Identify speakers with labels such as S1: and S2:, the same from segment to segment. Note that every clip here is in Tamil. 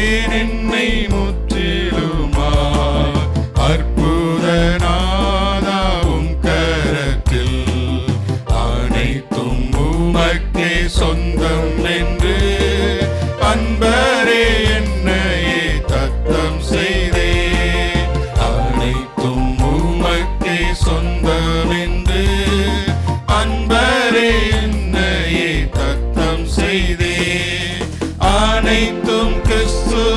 S1: in, in Cristo.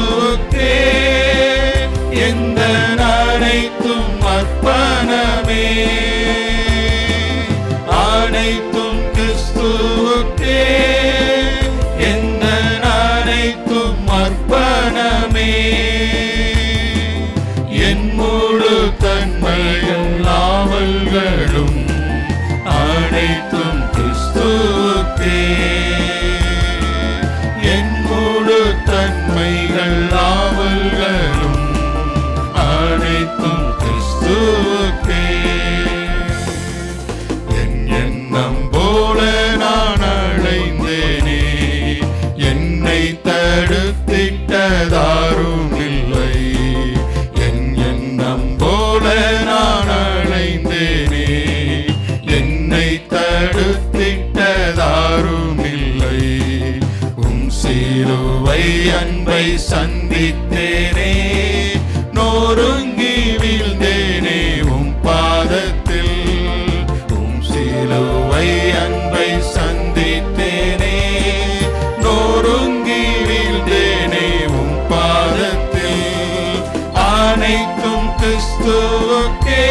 S1: கிறிஸ்துவுக்கே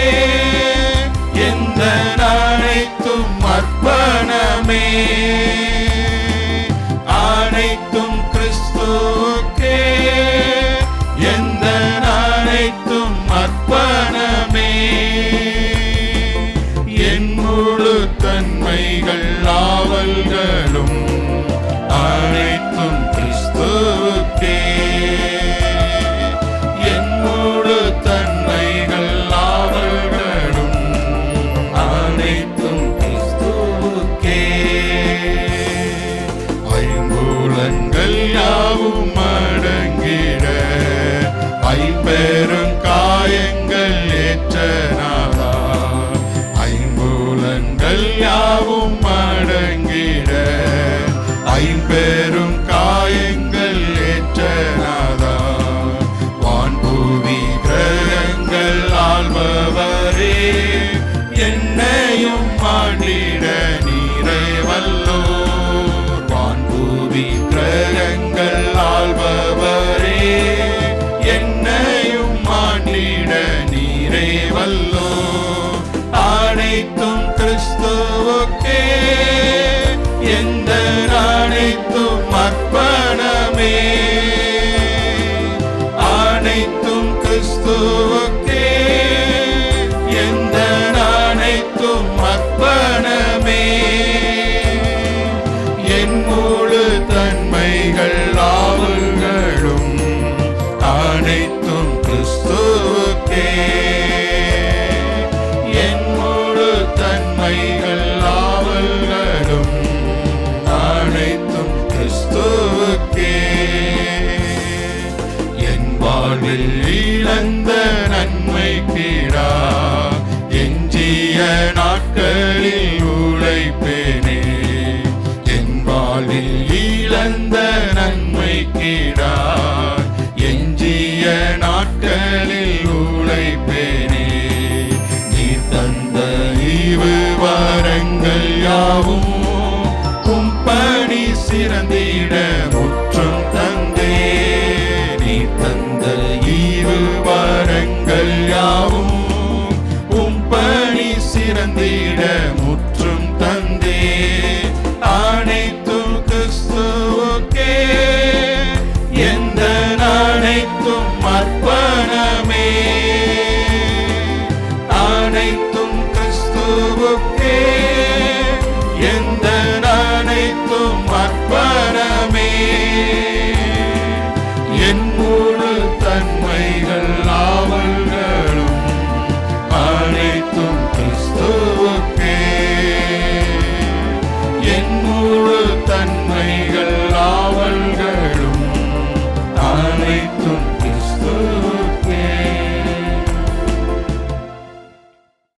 S1: இந்த அனைத்தும் அர்ப்பணமே. யாவும் மடங்கிட. ஐம்பெரும் காயங்கள் ஏற்றனாதா ஐம்பூலங்கள் யார் எந்த அனைத்தும் அர்ப்பணமே. என் முழு தன்மைகள் ஆவல்களும் அனைத்தும் கிறிஸ்துவுக்கே. என் முழு தன்மைகள் ஆவல்களும் அனைத்தும் கிறிஸ்துவுக்கே. நாட்களில் உழைப்பேனே. என் வாழ்வில் இழந்த நன்மை கீடார் எஞ்சிய நாட்களில்